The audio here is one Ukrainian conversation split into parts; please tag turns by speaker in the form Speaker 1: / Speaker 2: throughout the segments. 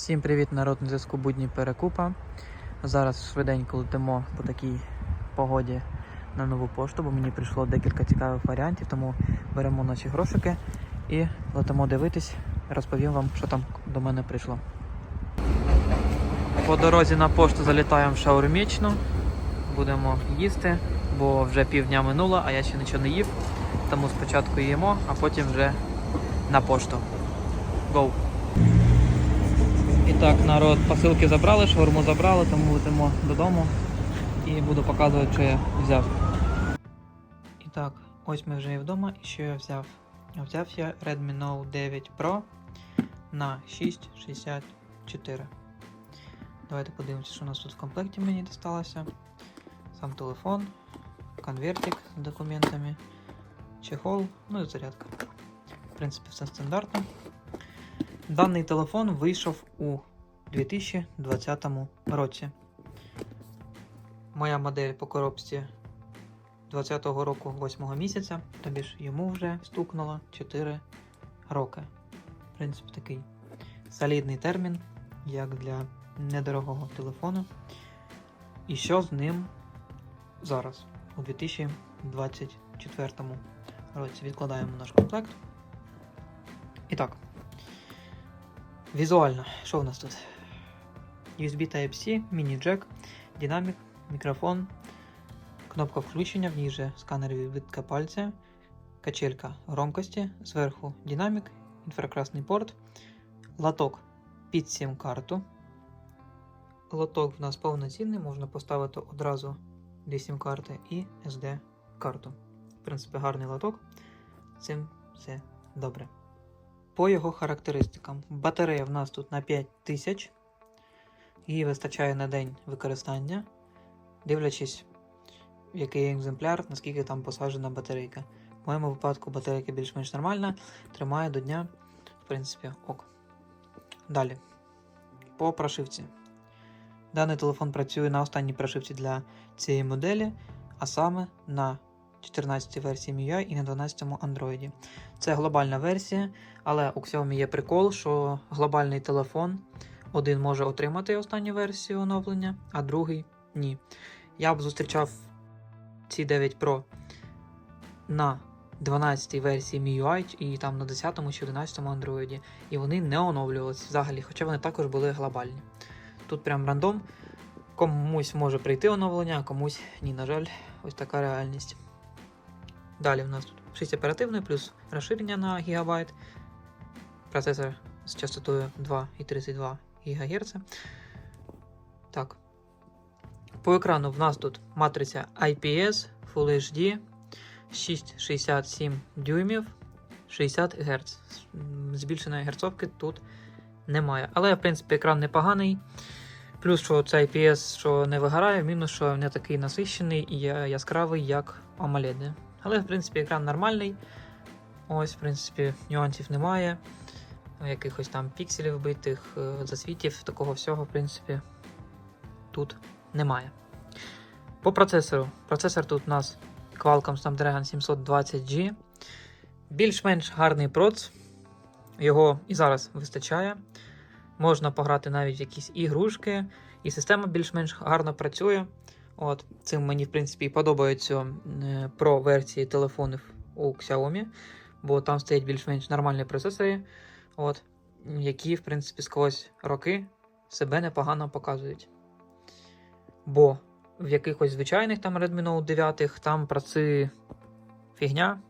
Speaker 1: Всім привіт, народ на зв'язку будні перекупа. Зараз швиденько летимо по такій погоді на нову пошту, бо мені прийшло декілька цікавих варіантів, тому беремо наші грошики і летимо дивитись. Розповім вам, що там до мене прийшло. По дорозі на пошту залітаємо в шаурмічну. Будемо їсти, бо вже півдня минуло, а я ще нічого не їв. Тому спочатку їмо, а потім вже на пошту. Go! І так, народ, посилки забрали, шаурму забрали, тому летимо додому і буду показувати, що я взяв. І так, ось ми вже і вдома, і що я взяв. Взяв я Redmi Note 9 Pro на 664. Давайте подивимося, що у нас тут в комплекті мені досталося. Сам телефон, конвертик з документами, чехол, ну і зарядка. В принципі, все стандартно. Даний телефон вийшов у 2020 році. Моя модель по коробці 20-го року 8 місяця, тобі ж йому вже стукнуло 4 роки. В принципі, такий солідний термін, як для недорогого телефону. І що з ним зараз, у 2024 році. Відкладаємо наш комплект. І так. Візуально, що у нас тут? USB Type-C, міні-джек, динамік, мікрофон, кнопка включення, в ній же сканер відбитка пальця, качелька громкості, зверху динамік, інфракрасний порт, лоток під сім-карту. Лоток в нас повноцінний, можна поставити одразу дві сім-карти і SD-карту. В принципі, гарний лоток. Цим все добре. По його характеристикам. Батарея в нас тут на 5000. Її вистачає на день використання, дивлячись, який екземпляр, наскільки там посаджена батарейка. В моєму випадку батарейка більш-менш нормальна, тримає до дня, в принципі, ок. Далі. По прошивці. Даний телефон працює на останній прошивці для цієї моделі, а саме на 14 версії MIUI і на 12 Android. Це глобальна версія, але у Xiaomi є прикол, що глобальний телефон один може отримати останню версію оновлення, а другий ні. Я б зустрічав ці 9 Pro на 12 версії MIUI і там на 10 чи 11 Android, і вони не оновлювалися взагалі, хоча вони також були глобальні. Тут прям рандом. Комусь може прийти оновлення, а комусь ні, на жаль, ось така реальність. Далі в нас тут 6 оперативної, плюс розширення на гігабайт. Процесор з частотою 2,32 ГГц. Так. По екрану в нас тут матриця IPS Full HD 6,67 дюймів 60 Гц. Збільшеної герцовки тут немає. Але, в принципі, екран непоганий. Плюс, що це IPS, що не вигорає, мінус, що не такий насищений і яскравий, як AMOLED. Але, в принципі, екран нормальний. Ось, в принципі, нюансів немає. Якихось там пікселів вбитих, е, засвітів, такого всього, в принципі, тут немає. По процесору. Процесор тут у нас Qualcomm Snapdragon 720G. Більш-менш гарний проц. Його і зараз вистачає. Можна пограти навіть в якісь ігрушки, і система більш-менш гарно працює. От, Цим мені, в принципі, подобаються про версії телефонів у Xiaomi, бо там стоять більш-менш нормальні процесори, от, які, в принципі, сквозь роки себе непогано показують. Бо в якихось звичайних там Redmi Note 9 там працює фігня.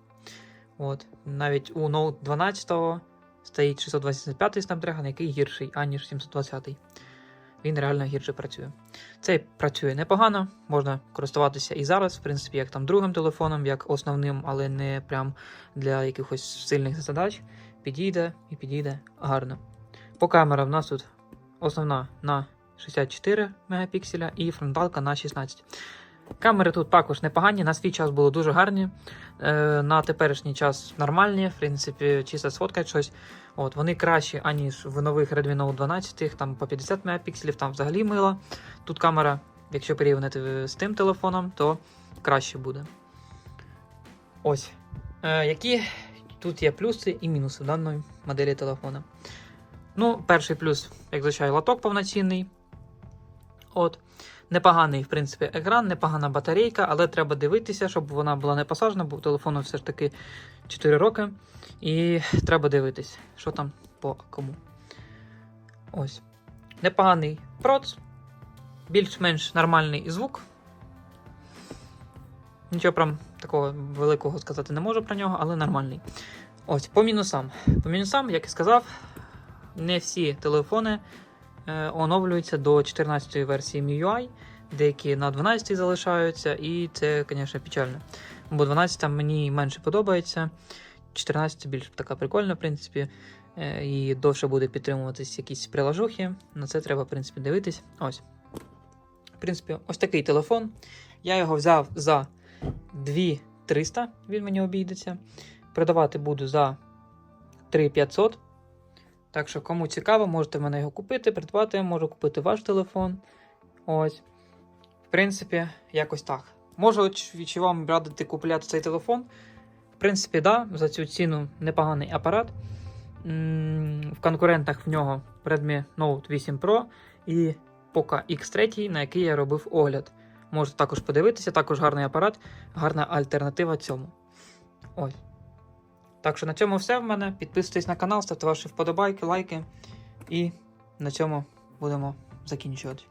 Speaker 1: От, Навіть у Note 12 стоїть 625 Snapdragon, який гірший, аніж 720 він реально гірше працює. Цей працює непогано, можна користуватися і зараз, в принципі, як там другим телефоном, як основним, але не прям для якихось сильних задач. Підійде і підійде гарно. По камерам в нас тут основна на 64 мегапікселя і фронталка на 16. Камери тут також непогані, на свій час були дуже гарні. Е, на теперішній час нормальні, в принципі, чисто сфоткать щось. От, Вони кращі, аніж в нових Redmi Note 12, там по 50 мегапікселів, там взагалі мило. Тут камера, якщо порівняти з тим телефоном, то краще буде. Ось. Е, Які тут є плюси і мінуси даної моделі телефона. Ну, перший плюс, як звичайно, лоток повноцінний. От. Непоганий, в принципі, екран, непогана батарейка, але треба дивитися, щоб вона була не посаджена, бо телефону все ж таки 4 роки. І треба дивитись, що там по кому. Ось. Непоганий проц, більш-менш нормальний звук. Нічого прям такого великого сказати не можу про нього, але нормальний. Ось, по мінусам. По мінусам, як і сказав, не всі телефони е, оновлюються до 14 версії MIUI, деякі на 12 залишаються, і це, звісно, печально. Бо 12 мені менше подобається. 14 більш така прикольна, в принципі, е, і довше буде підтримуватись якісь приложухи. На це треба, в принципі, дивитись. Ось. В принципі, ось такий телефон. Я його взяв за 2300, він мені обійдеться. Продавати буду за 3500. Так що, кому цікаво, можете в мене його купити, придбати, можу купити ваш телефон. Ось. В принципі, якось так. Можу чи вам радити купляти цей телефон. В принципі, да, за цю ціну непоганий апарат. В конкурентах в нього Redmi Note 8 Pro і Poco X3, на який я робив огляд. Можете також подивитися, також гарний апарат, гарна альтернатива цьому. Ось. Так що на цьому все в мене. Підписуйтесь на канал, ставте ваші вподобайки, лайки. І на цьому будемо закінчувати.